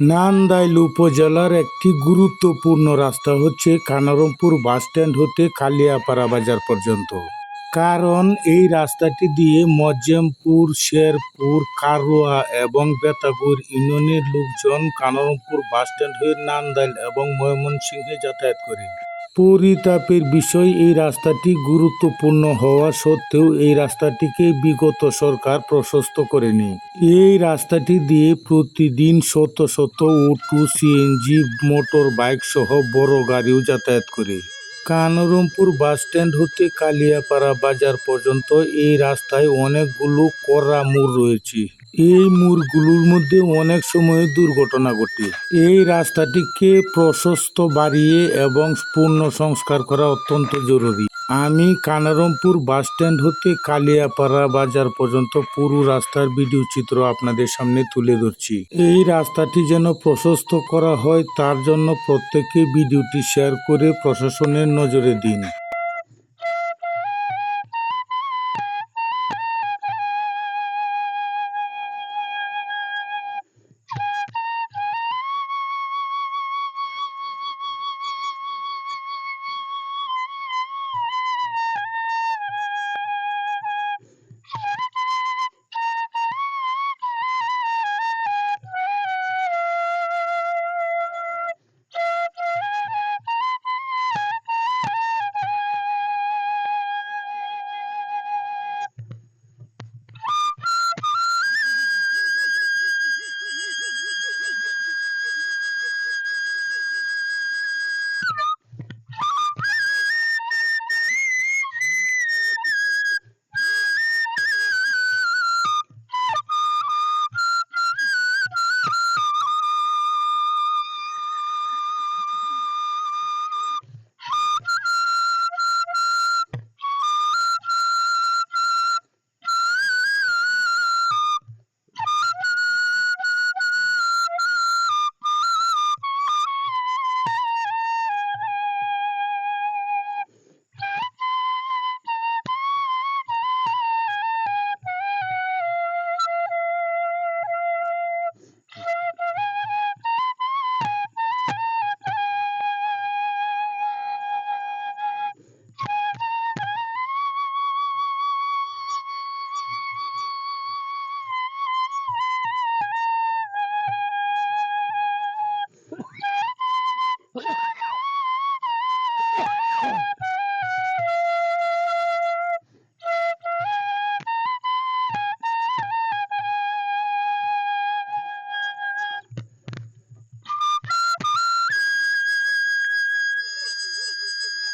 নান্দাইল উপজেলার একটি গুরুত্বপূর্ণ রাস্তা হচ্ছে কানারমপুর বাসস্ট্যান্ড হতে কালিয়াপাড়া বাজার পর্যন্ত। কারণ এই রাস্তাটি দিয়ে মজ্জেমপুর, শেরপুর, কারোয়া এবং বেতাপুর ইউনিয়নের লোকজন কানারমপুর বাসস্ট্যান্ড হয়ে নান্দাইল এবং ময়মনসিংহে যাতায়াত করে পরিতাপের বিষয়, এই রাস্তাটি গুরুত্বপূর্ণ হওয়া সত্ত্বেও এই রাস্তাটিকে বিগত সরকার প্রশস্ত করেনি। এই রাস্তাটি দিয়ে প্রতিদিন শত শত ও টু সিএনজি মোটর বাইক সহ বড় গাড়িও যাতায়াত করে। কানরমপুর বাসস্ট্যান্ড হতে কালিয়াপাড়া বাজার পর্যন্ত এই রাস্তায় অনেকগুলো কড়া মোড় রয়েছে। এই মোড়গুলোর মধ্যে অনেক সময় দুর্ঘটনা ঘটে। এই রাস্তাটিকে প্রশস্ত বাড়িয়ে এবং পূর্ণ সংস্কার করা অত্যন্ত জরুরি। আমি কানারমপুর বাসস্ট্যান্ড হতে কালিয়াপাড়া বাজার পর্যন্ত পুরো রাস্তার ভিডিও চিত্র আপনাদের সামনে তুলে ধরছি। এই রাস্তাটি যেন প্রশস্ত করা হয়, তার জন্য প্রত্যেকে ভিডিওটি শেয়ার করে প্রশাসনের নজরে দিন।